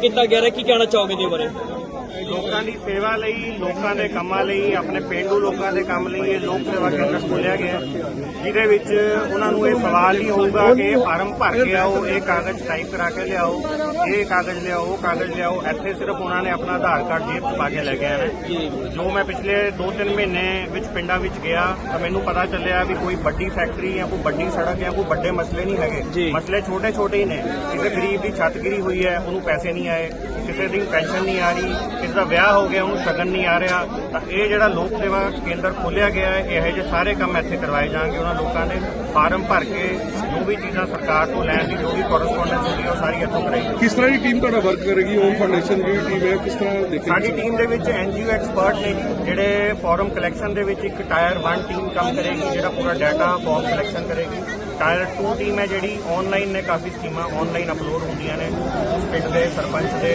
ਕੀਤਾ ਗਿਆ ਹੈ ਕੀ ਕਹਿਣਾ ਚਾਹੋਗੇ ਦੇ ਬਾਰੇ? ਲੋਕਾਂ ਦੀ ਸੇਵਾ ਲਈ ਲੋਕਾਂ ਦੇ ਕੰਮਾਂ ਲਈ ਆਪਣੇ ਪਿੰਡੂ ਲੋਕਾਂ ਦੇ ਕੰਮ ਲਈ ਇਹ ਲੋਕ ਸੇਵਾ ਕੇਂਦਰ ਖੋਲ੍ਹਿਆ ਗਿਆ ਜਿਹਦੇ ਵਿੱਚ ਉਹਨਾਂ ਨੂੰ ਇਹ ਸਵਾਲ ਨਹੀਂ ਹੋਊਗਾ ਕਿ ਇਹ ਫਾਰਮ ਭਰ ਕੇ ਆਓ ਇਹ ਕਾਗਜ਼ ਟਾਈਪ ਕਰਾ ਕੇ ਲਿਆਓ ਇਹ ਕਾਗਜ਼ ਲਿਆਓ ਉਹ ਕਾਗਜ਼ ਲਿਆਓ ਇੱਥੇ ਸਿਰਫ ਉਹਨਾਂ ਨੇ ਆਪਣਾ ਆਧਾਰ ਕਾਰਡ ਜੇਬ 'ਚ ਪਾ ਕੇ ਲੈ ਕੇ ਆਣਾ। ਜੋ ਮੈਂ ਪਿਛਲੇ 2-3 ਮਹੀਨੇ ਵਿੱਚ ਪਿੰਡਾਂ ਵਿੱਚ ਗਿਆ ਤਾਂ ਮੈਨੂੰ ਪਤਾ ਚੱਲਿਆ ਵੀ ਕੋਈ ਵੱਡੀ ਫੈਕਟਰੀ ਜਾਂ ਕੋਈ ਵੱਡੀ ਸੜਕ ਜਾਂ ਕੋਈ ਵੱਡੇ ਮਸਲੇ ਨਹੀਂ ਹੈਗੇ। ਮਸਲੇ ਛੋਟੇ ਛੋਟੇ ਹੀ ਨੇ। ਕਿਸੇ ਗਰੀਬ ਦੀ ਛੱਤ ਗਿਰੀ ਹੋਈ ਹੈ ਉਹਨੂੰ ਪੈਸੇ ਨਹੀਂ ਆਏ, ਕਿਸੇ ਦੀ ਪੈਨਸ਼ਨ ਨਹੀਂ ਆ ਰਹੀ, ਕਿਸੇ ਦਾ ਵਿਆਹ ਹੋ ਗਿਆ, ਉਹਨੂੰ ਸ਼ਗਨ ਨਹੀਂ ਆ ਰਿਹਾ, ਤਾਂ ਇਹ ਜਿਹੜਾ ਲੋਕ ਸੇਵਾ ਕੇਂਦਰ ਖੋਲਿਆ ਗਿਆ ਹੈ, ਇਹੋ ਜਿਹੇ ਸਾਰੇ ਕੰਮ ਇੱਥੇ ਕਰਵਾਏ ਜਾਣਗੇ। ਉਹਨਾਂ ਲੋਕਾਂ ਨੇ ਫਾਰਮ ਭਰ ਕੇ ਜੋ ਵੀ ਚੀਜ਼ਾਂ ਸਰਕਾਰ ਤੋਂ ਲੈਣ ਦੀ ਜੋ ਵੀ ਕੋਰਸਪੋਂਡੈਂਸ ਹੁੰਦੀ ਹੈ ਉਹ ਸਾਰੀ ਇੱਥੋਂ ਕਰਾਈ। ਕਿਸ ਤਰ੍ਹਾਂ ਦੀ ਟੀਮ ਤੁਹਾਡਾ ਵਰਕ ਕਰੇਗੀ? ਓਮ ਫਾਊਂਡੇਸ਼ਨ ਦੀ ਟੀਮ ਹੈ ਕਿਸ ਤਰ੍ਹਾਂ ਦੇਖੇਗੀ ਸਾਡੀ ਟੀਮ ਦੇ ਵਿੱਚ ਐਨਜੀਓ ਐਕਸਪਰਟ ਨੇ ਜੀ, ਜਿਹੜੇ ਫਾਰਮ ਕਲੈਕਸ਼ਨ ਦੇ ਵਿੱਚ ਇੱਕ ਟਾਇਰ 1 ਟੀਮ ਕੰਮ ਕਰੇਗੀ ਜਿਹੜਾ ਪੂਰਾ ਡਾਟਾ ਫਾਰਮ ਕਲੈਕਸ਼ਨ ਕਰੇਗੀ। ਟਾਇਰ 2 ਟੀਮ ਹੈ ਜਿਹੜੀ ਆਨਲਾਈਨ ਨੇ ਕਾਫੀ ਸਕੀਮਾਂ ਆਨਲਾਈਨ ਅਪਲੋਡ ਹੁੰਦੀਆਂ ਨੇ। ਪਿੰਡ ਦੇ ਸਰਪੰਚ ਦੇ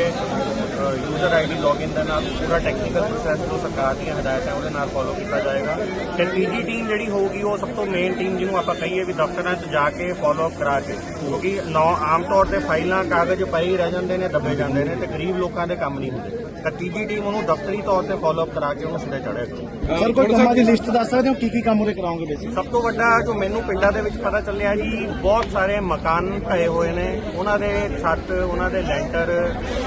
ਯੂਜ਼ਰ ਆਈਡੀ ਲੌਗਇਨ ਦੇ ਨਾਲ ਪੂਰਾ ਟੈਕਨੀਕਲ ਪ੍ਰੋਸੈਸ ਜੋ ਸਰਕਾਰ ਦੀਆਂ ਹਦਾਇਤਾਂ ਉਹਦੇ ਨਾਲ ਫੋਲੋ ਕੀਤਾ ਜਾਏਗਾ। ਤੇ ਤੀਜੀ ਟੀਮ ਜਿਹੜੀ ਹੋਊਗੀ ਉਹ ਸਭ ਤੋਂ ਮੇਨ ਟੀਮ ਜਿਹਨੂੰ ਆਪਾਂ ਕਹੀਏ ਵੀ ਦਫ਼ਤਰਾਂ 'ਚ ਜਾ ਕੇ ਫੋਲੋ ਅਪ ਕਰਾ ਕੇ ਕਿਉਂਕਿ ਨੌ ਆਮ ਤੌਰ ਤੇ ਫਾਈਲਾਂ ਕਾਗਜ਼ ਪਏ ਹੀ ਰਹਿ ਜਾਂਦੇ ਨੇ ਦੱਬੇ ਜਾਂਦੇ ਨੇ ਤੇ ਗਰੀਬ ਲੋਕਾਂ ਦੇ ਕੰਮ ਨਹੀਂ ਹੁੰਦੇ। ਤਾਂ ਤੀਜੀ ਟੀਮ ਉਹਨੂੰ ਦਫ਼ਤਰੀ ਤੌਰ ਤੇ ਫੋਲੋ ਅਪ ਕਰਾ ਕੇ ਉਹਨੂੰ ਸਿੱਧੇ ਚੜਿਆ ਕਰੂ ਸਰ ਕੋਈ ਕੰਮਾਂ ਦੀ ਲਿਸਟ ਦੱਸ ਸਕਦੇ ਹੋ? ਕੀ ਕੀ ਕੰਮ ਉਰੇ ਕਰਾਉਂਗੇ ਬੇਸਿਕ? ਸਭ ਤੋਂ ਵੱਡਾ ਜੋ ਮੈਨੂੰ ਪਿੰਡਾਂ ਦੇ ਵਿੱਚ ਪਤਾ ਚੱਲਿਆ ਜੀ ਬਹੁਤ ਸਾਰੇ ਮਕਾਨ ਪਏ ਹੋਏ ਨੇ। ਉਹਨਾਂ ਦੇ ਛੱਤ ਉਹਨਾਂ ਦੇ ਲੈਂਟਰ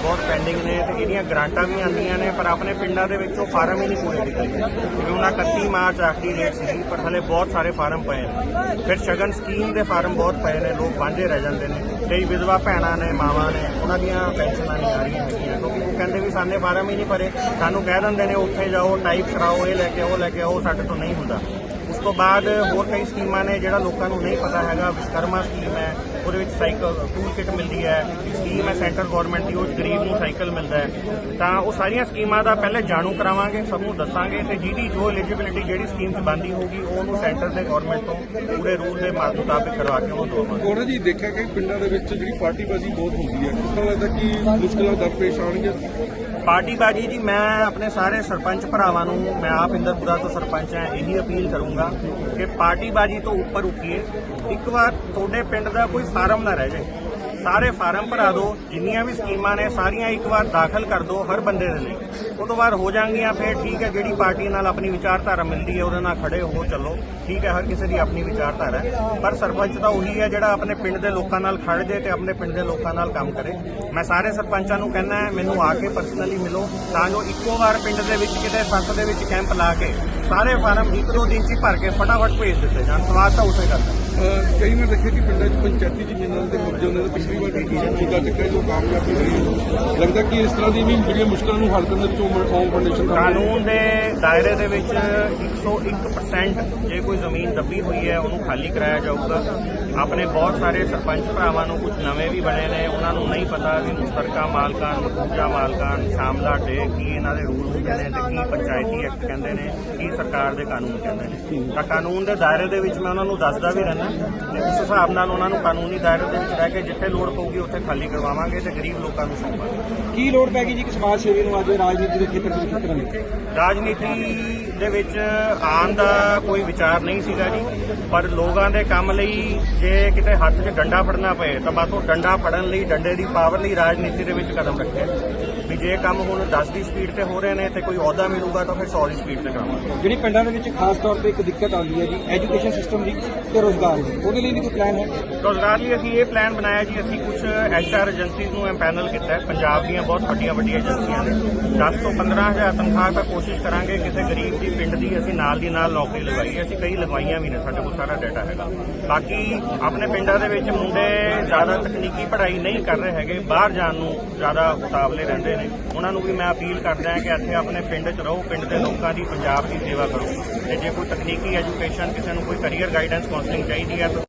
ਬਹੁਤ ਪੈਂਡਿੰਗ ਨੇ। ਤੇ ਇਹਦੀਆਂ ਗ੍ਰਾਂਟਾਂ ਵੀ ਆਉਂਦੀਆਂ ਨੇ, ਪਰ ਆਪਣੇ ਪਿੰਡਾਂ ਦੇ ਵਿੱਚ ਉਹ ਫਾਰਮ ਹੀ ਨਹੀਂ ਪੂਰੇ ਕੀਤੇ ਗਏ। ਜਿਵੇਂ ਉਹਨਾਂ 31 ਮਾਰਚ ਆਖਰੀ ਡੇਟ ਸੀ, ਪਰ ਹਲੇ ਬਹੁਤ ਸਾਰੇ ਫਾਰਮ ਪਏ ਨੇ। ਫਿਰ ਸ਼ਗਨ ਸਕੀਮ ਦੇ ਫਾਰਮ ਬਹੁਤ ਪਏ ਨੇ, ਲੋਕ ਵਾਂਝੇ ਰਹਿ ਜਾਂਦੇ ਨੇ। ਕਈ ਵਿਧਵਾ ਭੈਣਾਂ ਨੇ, ਮਾਵਾਂ ਨੇ, ਉਹਨਾਂ ਦੀਆਂ ਪੈਨਸ਼ਨਾਂ ਨਹੀਂ ਆ ਰਹੀਆਂ ਹੈਗੀਆਂ। ਕਿਉਂਕਿ ਉਹ ਕਹਿੰਦੇ ਵੀ ਸਾਨੇ ਫਾਰਮ ਹੀ ਨਹੀਂ ਭਰੇ। ਸਾਨੂੰ ਕਹਿ ਦਿੰਦੇ ਨੇ, ਉੱਥੇ ਜਾਓ ਟਾਈਪ ਕਰਾਓ, ਇਹ ਲੈ ਕੇ ਉਹ ਲੈ ਕੇ ਉਹ ਸਾਡੇ ਤੋਂ ਨਹੀਂ ਹੁੰਦਾ। ਤੋਂ ਬਾਅਦ ਹੋਰ ਕਈ ਸਕੀਮਾਂ ਨੇ ਜਿਹੜਾ ਲੋਕਾਂ ਨੂੰ ਨਹੀਂ ਪਤਾ ਹੈਗਾ ਵਿਸ਼ਕਰਮਾ ਸਕੀਮ ਹੈ, ਉਹਦੇ ਵਿੱਚ ਸਾਈਕਲ ਟੂਲ ਕਿਟ ਮਿਲਦੀ ਹੈ ਸਕੀਮ ਹੈ ਸੈਂਟਰ ਗਵਰਨਮੈਂਟ ਦੀ, ਉਹ ਗਰੀਬ ਨੂੰ ਸਾਈਕਲ ਮਿਲਦਾ ਹੈ। ਤਾਂ ਉਹ ਸਾਰੀਆਂ ਸਕੀਮਾਂ ਦਾ ਪਹਿਲੇ ਜਾਣੂ ਕਰਾਵਾਂਗੇ, ਸਭ ਨੂੰ ਦੱਸਾਂਗੇ ਤੇ ਜਿਹਦੀ ਜੋ ਐਲੀਜੀਬਿਲਿਟੀ ਜਿਹੜੀ ਸਕੀਮ 'ਚ ਬੰਦੀ ਹੋਊਗੀ, ਉਹਨੂੰ ਸੈਂਟਰ ਦੇ ਗਵਰਨਮੈਂਟ ਤੋਂ ਪੂਰੇ ਰੂਲ ਦੇ ਮੁਤਾਬਿਕ ਕਰਵਾ ਕੇ ਉਹ ਦਵਾਵਾਂਗੇ। ਕੋਰਾ ਜੀ, ਦੇਖਿਆ ਕਿ ਪਿੰਡਾਂ ਦੇ ਵਿੱਚ ਜਿਹੜੀ ਪਾਰਟੀਬਾਜ਼ੀ ਬਹੁਤ ਹੁੰਦੀ ਹੈ ਕਿਸ ਤਰ੍ਹਾਂ ਲੱਗਦਾ ਕਿ ਮੁਸ਼ਕਲਾਂ ਦਰਪੇਸ਼ ਆਉਣਗੀਆਂ? ਪਾਰਟੀਬਾਜੀ ਜੀ, ਮੈਂ ਆਪਣੇ ਸਾਰੇ ਸਰਪੰਚ ਭਰਾਵਾਂ ਨੂੰ, ਮੈਂ ਆਪ ਇੰਦਰਪੁਰਾ ਤੋਂ ਸਰਪੰਚ ਹਾਂ, ਇਹੀ ਅਪੀਲ ਕਰੂੰਗਾ ਕਿ ਪਾਰਟੀਬਾਜੀ ਤੋਂ ਉੱਪਰ ਉੱਠੀਏ। ਇੱਕ ਵਾਰ ਤੁਹਾਡੇ ਪਿੰਡ ਦਾ ਕੋਈ ਫਾਰਮ ਨਾ ਰਹਿ ਜਾਏ। ਸਾਰੇ ਫਾਰਮ ਭਰਾ ਦਿਓ, ਜਿੰਨੀਆਂ ਵੀ ਸਕੀਮਾਂ ਨੇ, ਸਾਰੀਆਂ ਇੱਕ ਵਾਰ ਦਾਖਲ ਕਰ ਦਿਓ, ਹਰ ਬੰਦੇ ਦੇ ਲਈ। ਉਹ ਤੋਂ ਬਾਅਦ ਹੋ ਜਾਣਗੀਆਂ, ਫਿਰ ਠੀਕ ਹੈ, ਜਿਹੜੀ ਪਾਰਟੀ ਨਾਲ ਆਪਣੀ ਵਿਚਾਰਧਾਰਾ ਮਿਲਦੀ ਹੈ, ਉਹਦੇ ਨਾਲ ਖੜੇ ਹੋ ਚੱਲੋ। ਠੀਕ ਹੈ, ਹਰ ਕਿਸੇ ਦੀ ਆਪਣੀ ਵਿਚਾਰਧਾਰਾ ਹੈ। ਪਰ ਸਰਪੰਚ ਤਾਂ ਉਹੀ ਹੈ ਜਿਹੜਾ ਆਪਣੇ ਪਿੰਡ ਦੇ ਲੋਕਾਂ ਨਾਲ ਖੜ ਜੇ ਤੇ ਆਪਣੇ ਪਿੰਡ ਦੇ ਲੋਕਾਂ ਨਾਲ ਕੰਮ ਕਰੇ। ਮੈਂ ਸਾਰੇ ਸਰਪੰਚਾਂ ਨੂੰ ਕਹਿੰਦਾ ਮੈਨੂੰ ਆ ਕੇ ਪਰਸਨਲੀ ਮਿਲੋ, ਤਾਂ ਜੋ ਇੱਕੋ ਵਾਰ ਪਿੰਡ ਦੇ ਵਿੱਚ ਕਿਤੇ ਸੱਤ ਦੇ ਵਿੱਚ ਕੈਂਪ ਲਾ ਕੇ ਸਾਰੇ ਫਾਰਮ ਇੱਕ ਦੋ ਦਿਨ ਚ ਹੀ ਭਰ ਕੇ ਫਟਾਫਟ ਭੇਜ ਦਿੱਤੇ ਜਾਣ। ਸਵਾਦ ਤਾਂ ਉਸੇ ਕਰਦਾ ਅਹ ਕਈ ਮੈਂ ਦੇਖਿਆ ਕਿ ਪਿੰਡਾਂ 'ਚ ਪੰਚਾਇਤੀ ਜ਼ਮੀਨਾਂ ਦੇ ਕਬਜ਼ੇ ਹੁੰਦੇ ਨੇ ਪਿਛਲੀ ਵਾਰ ਕੀ ਮੁੱਦਾ ਚੱਕਿਆ ਜੋ ਕਾਮਯਾਬੀ ਰਹੀ ਲੱਗਦਾ ਕਿ ਇਸ ਤਰ੍ਹਾਂ ਦੀ ਵੀ ਜਿਹੜੀਆਂ ਮੁਸ਼ਕਲਾਂ ਨੂੰ ਹੱਲ ਕਰਨ ਦੇ ਵਿੱਚ ਓਮ ਫਾਊਂਡੇਸ਼ਨ ਕਾਨੂੰਨ ਦੇ ਦਾਇਰੇ ਦੇ ਵਿੱਚ 101% ਜੇ ਕੋਈ ਜ਼ਮੀਨ ਦੱਬੀ ਹੋਈ ਹੈ, ਉਹਨੂੰ ਖਾਲੀ ਕਰਾਇਆ ਜਾਊਗਾ। ਆਪਣੇ ਬਹੁਤ ਸਾਰੇ ਸਰਪੰਚ ਭਰਾਵਾਂ ਨੂੰ ਕੁਝ ਨਵੇਂ ਵੀ ਬਣੇ ਨੇ, ਉਹਨਾਂ ਨੂੰ ਨਹੀਂ ਪਤਾ ਵੀ ਮੁਸ਼ਤਰਕਾ ਮਾਲਕਾਨ ਮਕੂਜਾ ਮਾਲਕਾਨ ਸ਼ਾਮਲਾ ਡੇ ਕੀ ਇਹਨਾਂ ਦੇ ਰੂਲ ਹੁੰਦੇ ਨੇ ਤੇ ਕੀ ਪੰਚਾਇਤੀ ਐਕਟ ਕਹਿੰਦੇ ਨੇ, ਕੀ ਸਰਕਾਰ ਦੇ ਕਾਨੂੰਨ ਕਹਿੰਦੇ ਨੇ। ਤਾਂ ਕਾਨੂੰਨ ਦੇ ਦਾਇਰੇ ਦੇ ਵਿੱਚ ਮੈਂ ਉਹਨਾਂ ਨੂੰ ਦੱਸਦਾ ਵੀ ਰਹਿੰਦਾ ਉਸ ਹਿਸਾਬ ਨਾਲ ਉਹਨਾਂ ਨੂੰ ਕਾਨੂੰਨੀ ਦਾਇਰੇ ਦੇ ਵਿੱਚ ਰਹਿ ਕੇ ਜਿੱਥੇ ਲੋੜ ਪਊਗੀ ਉੱਥੇ ਖਾਲੀ ਕਰਵਾਵਾਂਗੇ ਤੇ ਗਰੀਬ ਲੋਕਾਂ ਨੂੰ ਸੌਂਪਾਂਗੇ। ਕੀ ਲੋੜ ਪੈ ਗਈ ਜੀ ਕਿ ਸਮਾਜ ਸੇਵੀ ਨੂੰ ਅੱਜ ਰਾਜਨੀਤੀ ਦੇ ਖੇਤਰ ਵਿੱਚ ਦੀ ਰਾਜਨੀਤੀ ਦੇ ਵਿੱਚ ਆਉਣ ਦਾ ਕੋਈ ਵਿਚਾਰ ਨਹੀਂ ਸੀਗਾ ਜੀ ਪਰ ਲੋਕਾਂ ਦੇ ਕੰਮ ਲਈ ਜੇ ਕਿਤੇ ਹੱਥ 'ਚ ਡੰਡਾ ਫੜਨਾ ਪਏ ਤਾਂ ਬਸ ਉਹ ਡੰਡਾ ਫੜਨ ਲਈ ਡੰਡੇ ਦੀ ਪਾਵਰ ਲਈ ਰਾਜਨੀਤੀ ਦੇ ਵਿੱਚ ਕਦਮ ਰੱਖਿਆ। ਵੀ ਜੇ ਕੰਮ ਹੁਣ 10 ਦੀ ਸਪੀਡ ਤੇ ਹੋ ਰਹੇ ਨੇ ਤੇ ਕੋਈ ਅਹੁਦਾ ਮਿਲੂਗਾ ਤਾਂ ਫਿਰ 100 ਦੀ ਸਪੀਡ ਤੇ ਕਰਾਵਾਂਗੇ। ਜਿਹੜੀ ਪਿੰਡਾਂ ਦੇ ਵਿੱਚ ਖਾਸ ਤੌਰ ਤੇ ਇੱਕ ਦਿੱਕਤ ਆਉਂਦੀ ਹੈ ਜੀ ਐਜੂਕੇਸ਼ਨ ਸਿਸਟਮ ਦੀ ਤੇ ਰੋਜ਼ਗਾਰ ਦੀ ਉਹਦੇ ਲਈ ਵੀ ਕੋਈ ਪਲਾਨ ਹੈ? ਰੋਜ਼ਗਾਰ ਲਈ ਅਸੀਂ ਇਹ ਪਲਾਨ ਬਣਾਇਆ ਜੀ ਅਸੀਂ ਕੁਝ ਐਚਆਰ ਏਜੰਸੀਜ਼ ਨੂੰ ਐਮਪੈਨਲ ਕੀਤਾ ਹੈ ਪੰਜਾਬ ਦੀਆਂ ਬਹੁਤ ਵੱਡੀਆਂ ਵੱਡੀਆਂ ਏਜੰਸੀਆਂ ਨੇ। 10 ਤੋਂ 15000 ਤਨਖਾਹ ਤੱਕ ਕੋਸ਼ਿਸ਼ ਕਰਾਂਗੇ ਕਿਸੇ ਗਰੀਬ ਦੀ ਪਿੰਡ ਦੀ ਅਸੀਂ ਨਾਲ ਦੀ ਨਾਲ ਨੌਕਰੀ ਲਗਾਈਏ ਅਸੀਂ ਕਈ ਲਗਵਾਈਆਂ ਵੀ ਨੇ ਸਾਡੇ ਕੋਲ ਸਾਰਾ ਡਾਟਾ ਹੈਗਾ। ਬਾਕੀ ਆਪਣੇ ਪਿੰਡਾਂ ਦੇ ਵਿੱਚ ਮੁੰਡੇ ਜ਼ਿਆਦਾ ਤਕਨੀਕੀ ਪੜ੍ਹਾਈ ਨਹੀਂ ਕਰ ਰਹੇ ਹੈਗੇ ਬਾਹਰ ਜਾਣ ਨੂੰ ਜ਼ਿਆਦਾ ਉਤਾਵਲੇ ਰਹਿੰਦੇ ਨੇ। ਉਹਨਾਂ ਨੂੰ ਵੀ ਮੈਂ ਅਪੀਲ ਕਰਦਾ ਹਾਂ ਕਿ ਇੱਥੇ ਆਪਣੇ ਪਿੰਡ 'ਚ ਰਹੋ, ਪਿੰਡ ਦੇ ਲੋਕਾਂ ਦੀ ਪੰਜਾਬ ਦੀ ਸੇਵਾ ਕਰੋ। ਤੇ ਜੇ ਕੋਈ ਤਕਨੀਕੀ ਐਜੂਕੇਸ਼ਨ ਕਿਸੇ ਨੂੰ ਕੋਈ ਕੈਰੀਅਰ ਗਾਈਡੈਂਸ ਕਾਉਂਸਲਿੰਗ ਚਾਹੀਦੀ ਹੈ ਤਾਂ